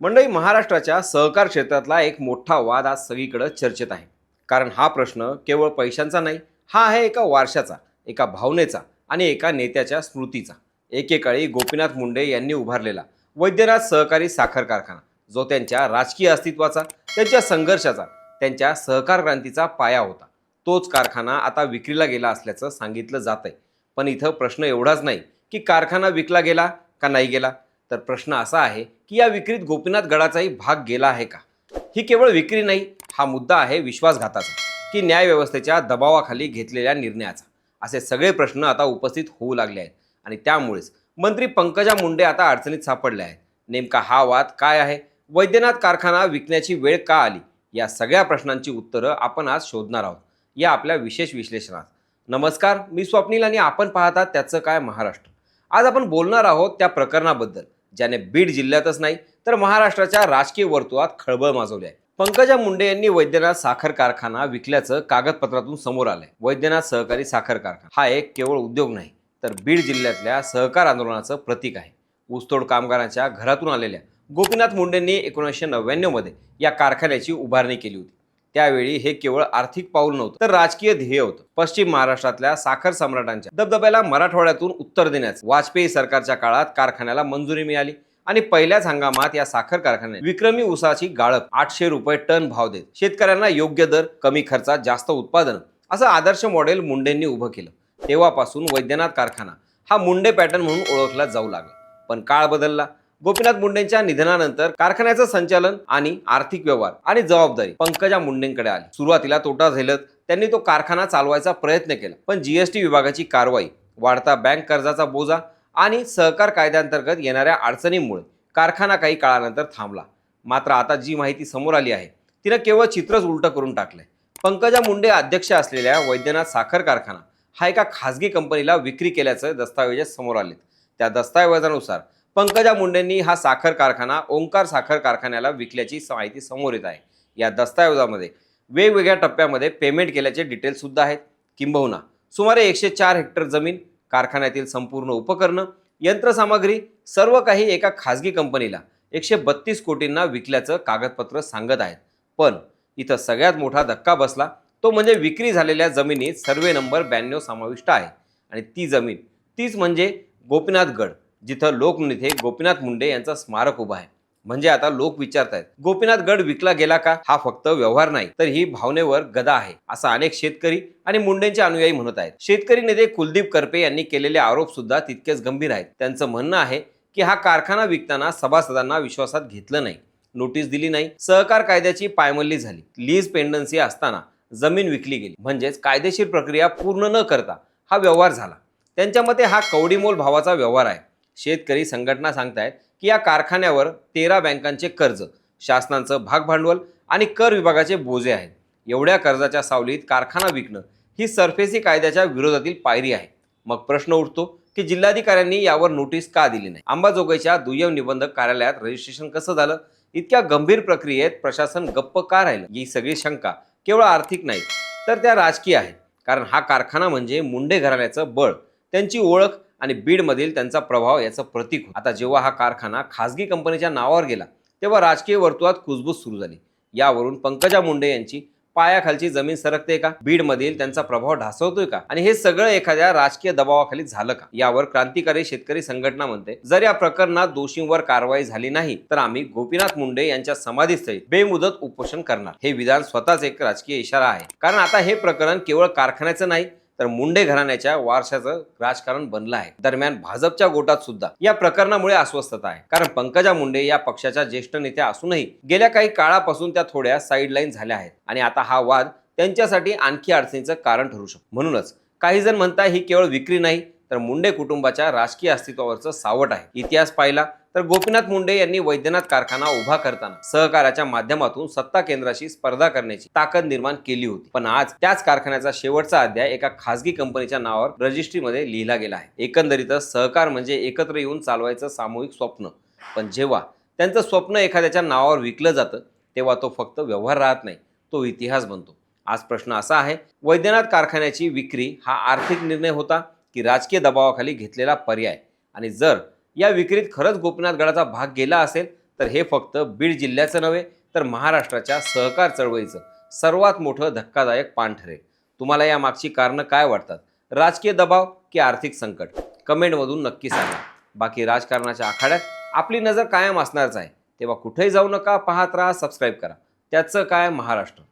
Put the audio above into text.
मंडळी महाराष्ट्राच्या सहकार क्षेत्रातला एक मोठा वाद आज सगळीकडे चर्चेत आहे. कारण हा प्रश्न केवळ पैशांचा नाही हा आहे एका वारशाचा एका भावनेचा आणि एका नेत्याच्या स्मृतीचा. एकेकाळी गोपीनाथ मुंडे यांनी उभारलेला वैद्यनाथ सहकारी साखर कारखाना जो त्यांच्या राजकीय अस्तित्वाचा त्यांच्या संघर्षाचा त्यांच्या सहकार क्रांतीचा पाया होता. तोच कारखाना आता विक्रीला गेला असल्याचं सांगितलं जात आहे पण इथं प्रश्न एवढाच नाही की कारखाना विकला गेला का नाही गेला? तर प्रश्न असा आहे की या विक्रीत गोपीनाथ गडाचाही भाग गेला आहे का? ही केवळ विक्री नाही हा मुद्दा आहे विश्वासघाताचा की न्यायव्यवस्थेच्या दबावाखाली घेतलेल्या निर्णयाचा. असे सगळे प्रश्न आता उपस्थित होऊ लागले आहेत. आणि त्यामुळेच मंत्री पंकजा मुंडे आता अडचणीत सापडले आहेत. नेमका हा वाद काय आहे? वैद्यनाथ कारखाना विकण्याची वेळ का आली? या सगळ्या प्रश्नांची उत्तरं आपण आज शोधणार आहोत. या आपल्या विशेष विश्लेषणात. नमस्कार मी स्वप्नील आणि आपण पाहतात त्याचं काय महाराष्ट्र. आज आपण बोलणार आहोत त्या प्रकरणाबद्दल. ज्याने बीड जिल्ह्यातच नाही तर महाराष्ट्राच्या राजकीय वर्तुळात खळबळ माजवली आहे. पंकजा मुंडे यांनी वैद्यनाथ साखर कारखाना विकल्याचं कागदपत्रातून समोर आलंय. वैद्यनाथ सहकारी साखर कारखाना. हा एक केवळ उद्योग नाही तर बीड जिल्ह्यातल्या सहकार आंदोलनाचं प्रतीक आहे. ऊसतोड कामगारांच्या घरातून आलेल्या गोपीनाथ मुंडेंनी एकोणीसशे नव्याण्णवमध्ये या कारखान्याची उभारणी केली होती. त्यावेळी हे केवळ आर्थिक पाऊल नव्हतं तर राजकीय ध्येय होतं. पश्चिम महाराष्ट्रातल्या साखर सम्राटांच्या दबदब्याला मराठवाड्यातून उत्तर देण्यास वाजपेयी सरकारच्या काळात कारखान्याला मंजुरी मिळाली आणि पहिल्याच हंगामात या साखर कारखान्यात विक्रमी ऊसाची गाळप आठशे रुपये टन भाव देत शेतकऱ्यांना योग्य दर कमी खर्चात जास्त उत्पादन असं आदर्श मॉडेल मुंडेंनी उभं केलं. तेव्हापासून वैद्यनाथ कारखाना हा मुंडे पॅटर्न म्हणून ओळखला जाऊ लागला. पण काळ बदलला. गोपीनाथ मुंडेंच्या निधनानंतर कारखान्याचं संचालन आणि आर्थिक व्यवहार आणि जबाबदारी पंकजा मुंडेंकडे आली. सुरुवातीला तोटा झेलत त्यांनी तो कारखाना चालवायचा प्रयत्न केला पण जीएसटी विभागाची कारवाई वाढता बँक कर्जाचा बोजा आणि सहकार कायद्यांतर्गत येणाऱ्या अडचणींमुळे कारखाना काही काळानंतर थांबला. मात्र आता जी माहिती समोर आली आहे तिनं केवळ चित्रच उलटं करून टाकलंय. पंकजा मुंडे अध्यक्ष असलेल्या वैद्यनाथ साखर कारखाना हा एका खासगी कंपनीला विक्री केल्याचं दस्तावेज समोर आले त्या दस्तावेजानुसार पंकजा मुंडेंनी हा साखर कारखाना ओंकार साखर कारखान्याला विकल्याची माहिती समोर येत आहे. या दस्तऐवजामध्ये वेगवेगळ्या टप्प्यामध्ये पेमेंट केल्याचे डिटेल्ससुद्धा आहेत. किंबहुना सुमारे एकशे चार हेक्टर जमीन कारखान्यातील संपूर्ण उपकरणं यंत्रसामग्री सर्व काही एका खासगी कंपनीला एकशे बत्तीस कोटींना विकल्याचं कागदपत्र सांगत आहेत. पण इथं सगळ्यात मोठा धक्का बसला तो म्हणजे विक्री झालेल्या जमिनीत सर्वे नंबर ब्याण्णव समाविष्ट आहे. आणि ती जमीन तीच म्हणजे गोपीनाथगड जिथं लोकनेते गोपीनाथ मुंडे यांचा स्मारक उभा आहे. म्हणजे आता लोक विचारतायत गोपीनाथ गड विकला गेला का? हा फक्त व्यवहार नाही तर ही भावनेवर गदा आहे असा अनेक शेतकरी आणि मुंडेंचे अनुयायी म्हणत आहेत. शेतकरी नेते कुलदीप करपे यांनी केलेले आरोप सुद्धा तितकेच गंभीर आहेत. त्यांचं म्हणणं आहे की हा कारखाना विकताना सभासदांना विश्वासात घेतलं नाही नोटीस दिली नाही सहकार कायद्याची पायमल्ली झाली. लीज पेंडन्सी असताना जमीन विकली गेली. म्हणजेच कायदेशीर प्रक्रिया पूर्ण न करता हा व्यवहार झाला. त्यांच्या मते हा कवडीमोल भावाचा व्यवहार आहे. शेतकरी संघटना सांगतायत की या कारखान्यावर तेरा बँकांचे कर्ज शासनाचं भागभांडवल आणि कर विभागाचे बोजे आहेत. एवढ्या कर्जाच्या सावलीत कारखाना विकणं ही सरफेसी कायद्याच्या विरोधातील पायरी आहे. मग प्रश्न उठतो की जिल्हाधिकाऱ्यांनी यावर नोटीस का दिली नाही? अंबाजोगाईच्या दुय्यम निबंधक कार्यालयात रजिस्ट्रेशन कसं झालं? इतक्या गंभीर प्रक्रियेत प्रशासन गप्प का राहिलं? ही सगळी शंका केवळ आर्थिक नाही तर त्या राजकीय आहेत. कारण हा कारखाना म्हणजे मुंडे घराण्याचं बळ. त्यांची ओळख आणि बीडमधील त्यांचा प्रभाव याचं प्रतीक होतं. आता जेव्हा हा कारखाना खासगी कंपनीच्या नावावर गेला तेव्हा राजकीय वर्तुळात कुजबूज सुरू झाली. यावरून पंकजा मुंडे यांची पायाखालची जमीन सरकते का? बीडमधील त्यांचा प्रभाव ढासवतोय का? आणि हे सगळं एखाद्या राजकीय दबावाखाली झालं का? यावर क्रांतिकारी शेतकरी संघटना म्हणते जर या प्रकरणात दोषींवर कारवाई झाली नाही तर आम्ही गोपीनाथ मुंडे यांच्या समाधीस्थळी बेमुदत उपोषण करणार. हे विधान स्वतःच एक राजकीय इशारा आहे. कारण आता हे प्रकरण केवळ कारखान्याचं नाही तर मुंडे घराण्याच्या वारशाचं राजकारण बनलं आहे. दरम्यान भाजपच्या गोटात सुद्धा या प्रकरणामुळे अस्वस्थता आहे. कारण पंकजा मुंडे या पक्षाच्या ज्येष्ठ नेत्या असूनही गेल्या काही काळापासून त्या थोड्या साईडलाईन झाल्या आहेत. आणि आता हा वाद त्यांच्यासाठी आणखी अडचणीचं कारण ठरू शकतो. म्हणूनच काही जण म्हणताय ही केवळ विक्री नाही तर मुंडे कुटुंबाच्या राजकीय अस्तित्वावरचं सावट आहे. इतिहास पाहिला तर गोपीनाथ मुंडे यांनी वैद्यनाथ कारखाना उभा करताना सहकाराच्या माध्यमातून सत्ता केंद्राशी स्पर्धा करण्याची ताकद निर्माण केली होती. पण आज त्याच कारखान्याचा शेवटचा अध्याय एका खासगी कंपनीच्या नावावर रजिस्ट्रीमध्ये लिहिला गेला आहे. एकंदरीतच सहकार म्हणजे एकत्र येऊन चालवायचं सामूहिक स्वप्न. पण जेव्हा त्यांचं स्वप्न एखाद्याच्या नावावर विकलं जातं तेव्हा तो फक्त व्यवहार राहत नाही तो इतिहास बनतो. आज प्रश्न असा आहे वैद्यनाथ कारखान्याची विक्री हा आर्थिक निर्णय होता की राजकीय दबावाखाली घेतलेला पर्याय? आणि जर या विक्रीत खरंच गोपीनाथ गडाचा भाग गेला असेल तर हे फक्त बीड जिल्ह्याचं नव्हे तर महाराष्ट्राच्या सहकार चळवळीचं सर्वात मोठं धक्कादायक पान ठरेल तुम्हाला यामागची कारणं काय वाटतात? राजकीय दबाव की आर्थिक संकट? कमेंटमधून नक्की सांगा. बाकी राजकारणाच्या आखाड्यात आपली नजर कायम असणारच आहे. तेव्हा कुठेही जाऊ नका पाहत राहा सबस्क्राईब करा. त्याचं काय महाराष्ट्र?